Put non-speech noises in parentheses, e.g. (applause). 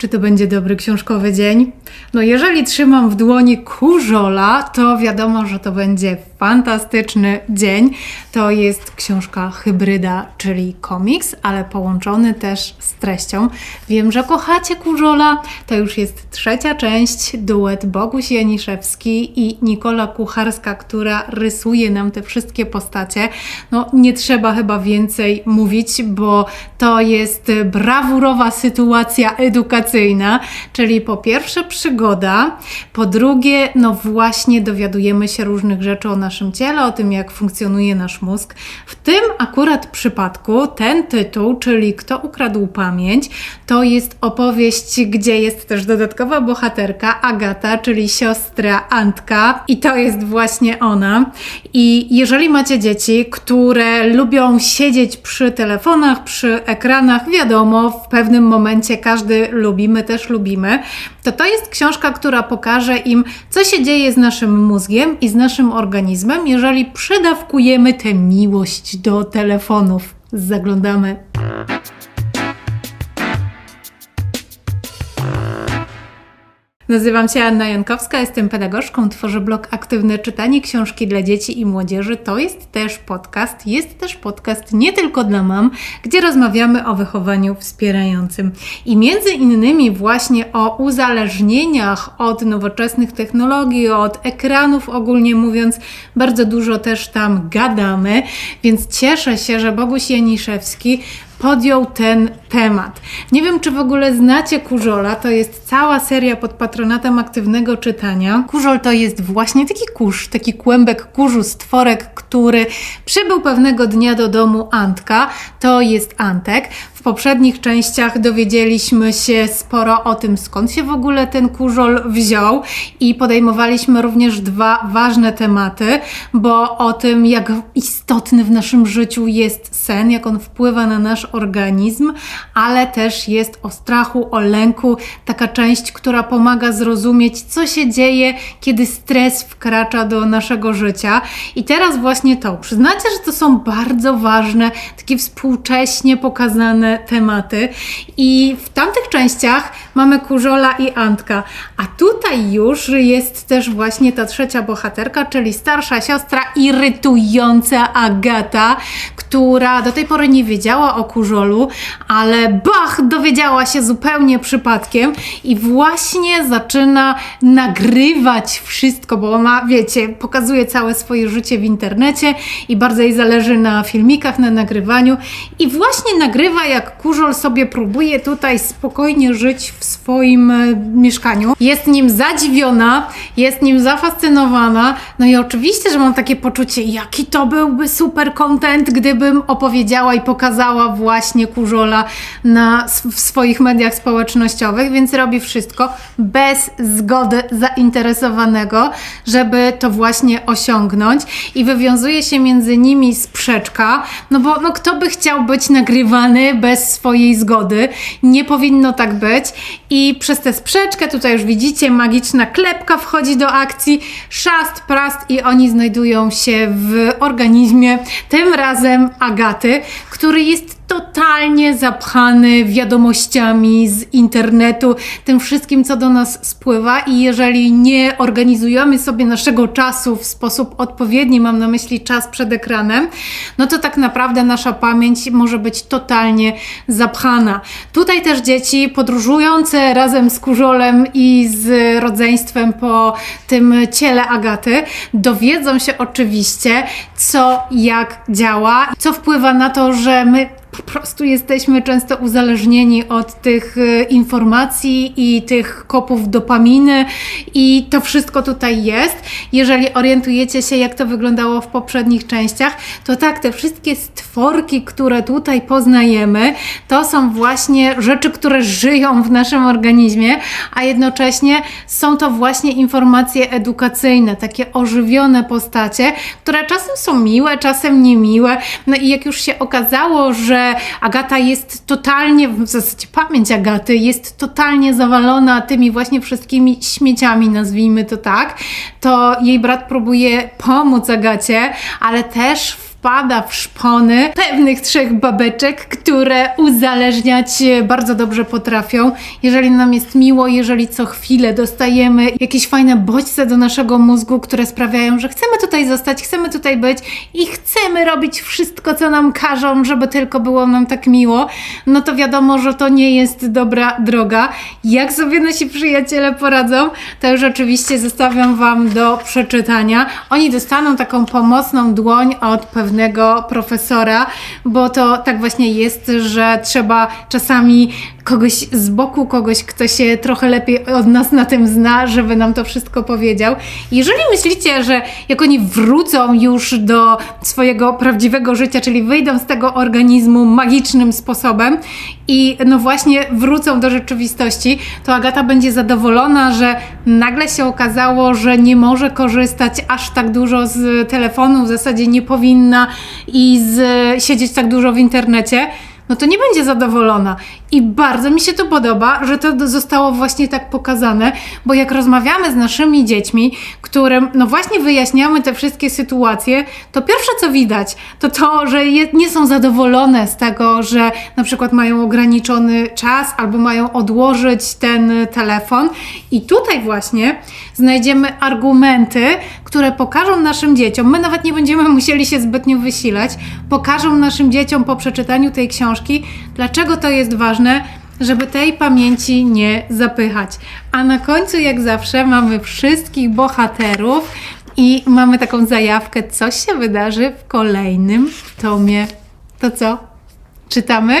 Czy to będzie dobry książkowy dzień? No, jeżeli trzymam w dłoni kurzola, to wiadomo, że to będzie fantastyczny dzień. To jest książka hybryda, czyli komiks, ale połączony też z treścią. Wiem, że kochacie kurzola. To już jest trzecia część, duet Boguś Janiszewski i Nikola Kucharska, która rysuje nam te wszystkie postacie. No, nie trzeba chyba więcej mówić, bo to jest brawurowa sytuacja edukacyjna czyli po pierwsze przygoda, po drugie, no właśnie dowiadujemy się różnych rzeczy o naszym ciele, o tym, jak funkcjonuje nasz mózg. W tym akurat przypadku ten tytuł, czyli Kto ukradł pamięć, to jest opowieść, gdzie jest też dodatkowa bohaterka Agata, czyli siostra Antka, i to jest właśnie ona. I jeżeli macie dzieci, które lubią siedzieć przy telefonach, przy ekranach, wiadomo, w pewnym momencie każdy lubi my też lubimy, to to jest książka, która pokaże im, co się dzieje z naszym mózgiem i z naszym organizmem, jeżeli przedawkujemy tę miłość do telefonów. Zaglądamy. Nazywam się Anna Jankowska, jestem pedagogzką, tworzę blog Aktywne Czytanie Książki dla Dzieci i Młodzieży. To jest też podcast, jest też podcast nie tylko dla mam, gdzie rozmawiamy o wychowaniu wspierającym. I między innymi właśnie o uzależnieniach od nowoczesnych technologii, od ekranów ogólnie mówiąc, bardzo dużo też tam gadamy, więc cieszę się, że Boguś Janiszewski podjął ten temat. Nie wiem, czy w ogóle znacie Kurzola, to jest cała seria pod patronatem aktywnego czytania. Kurzol to jest właśnie taki kurz, taki kłębek kurzu, stworek, który przybył pewnego dnia do domu Antka. To jest Antek. W poprzednich częściach dowiedzieliśmy się sporo o tym, skąd się w ogóle ten kurzol wziął i podejmowaliśmy również dwa ważne tematy, bo o tym, jak istotny w naszym życiu jest sen, jak on wpływa na nasz organizm, ale też jest o strachu, o lęku, taka część, która pomaga zrozumieć, co się dzieje, kiedy stres wkracza do naszego życia. I teraz właśnie to. Przyznacie, że to są bardzo ważne, takie współcześnie pokazane tematy. I w tamtych częściach mamy Kurzola i Antka, a tutaj już jest też właśnie ta trzecia bohaterka, czyli starsza siostra irytująca Agata, która do tej pory nie wiedziała o Kurzolu, ale bach, dowiedziała się zupełnie przypadkiem i właśnie zaczyna nagrywać wszystko, bo ona, wiecie, pokazuje całe swoje życie w internecie i bardzo jej zależy na filmikach, na nagrywaniu i właśnie nagrywa jak Kurzol sobie próbuje tutaj spokojnie żyć w swoim e, mieszkaniu. Jest nim zadziwiona, jest nim zafascynowana. No i oczywiście, że mam takie poczucie, jaki to byłby super content, gdybym opowiedziała i pokazała właśnie Kurzola na, w swoich mediach społecznościowych, więc robi wszystko bez zgody zainteresowanego, żeby to właśnie osiągnąć. I wywiązuje się między nimi sprzeczka, no bo no, kto by chciał być nagrywany bez bez swojej zgody. Nie powinno tak być. I przez tę sprzeczkę, tutaj już widzicie, magiczna klepka wchodzi do akcji, szast, prast i oni znajdują się w organizmie, tym razem Agaty, który jest totalnie zapchany wiadomościami z internetu, tym wszystkim, co do nas spływa, i jeżeli nie organizujemy sobie naszego czasu w sposób odpowiedni, mam na myśli czas przed ekranem, no to tak naprawdę nasza pamięć może być totalnie zapchana. Tutaj też dzieci podróżujące razem z kurzolem i z rodzeństwem po tym ciele Agaty dowiedzą się oczywiście, co jak działa, co wpływa na to, że my po prostu jesteśmy często uzależnieni od tych e, informacji i tych kopów dopaminy i to wszystko tutaj jest. Jeżeli orientujecie się, jak to wyglądało w poprzednich częściach, to tak, te wszystkie stworki, które tutaj poznajemy, to są właśnie rzeczy, które żyją w naszym organizmie, a jednocześnie są to właśnie informacje edukacyjne, takie ożywione postacie, które czasem są miłe, czasem niemiłe. No i jak już się okazało, że Agata jest totalnie, w zasadzie pamięć Agaty jest totalnie zawalona tymi właśnie wszystkimi śmieciami, nazwijmy to tak, to jej brat próbuje pomóc Agacie, ale też w wpada w szpony pewnych trzech babeczek, które uzależniać bardzo dobrze potrafią. Jeżeli nam jest miło, jeżeli co chwilę dostajemy jakieś fajne bodźce do naszego mózgu, które sprawiają, że chcemy tutaj zostać, chcemy tutaj być i chcemy robić wszystko, co nam każą, żeby tylko było nam tak miło, no to wiadomo, że to nie jest dobra droga. Jak sobie nasi przyjaciele poradzą, to już oczywiście zostawiam Wam do przeczytania. Oni dostaną taką pomocną dłoń od profesora, bo to tak właśnie jest, że trzeba czasami kogoś z boku, kogoś, kto się trochę lepiej od nas na tym zna, żeby nam to wszystko powiedział. Jeżeli myślicie, że jak oni wrócą już do swojego prawdziwego życia, czyli wyjdą z tego organizmu magicznym sposobem i no właśnie wrócą do rzeczywistości, to Agata będzie zadowolona, że nagle się okazało, że nie może korzystać aż tak dużo z telefonu, w zasadzie nie powinna i z, siedzieć tak dużo w internecie no to nie będzie zadowolona. I bardzo mi się to podoba, że to zostało właśnie tak pokazane, bo jak rozmawiamy z naszymi dziećmi, którym no właśnie wyjaśniamy te wszystkie sytuacje, to pierwsze co widać, to to, że je, nie są zadowolone z tego, że na przykład mają ograniczony czas albo mają odłożyć ten telefon. I tutaj właśnie znajdziemy argumenty, które pokażą naszym dzieciom, my nawet nie będziemy (laughs) musieli się zbytnio wysilać, pokażą naszym dzieciom po przeczytaniu tej książki, dlaczego to jest ważne, żeby tej pamięci nie zapychać. A na końcu, jak zawsze, mamy wszystkich bohaterów i mamy taką zajawkę, co się wydarzy w kolejnym tomie. To co? Czytamy?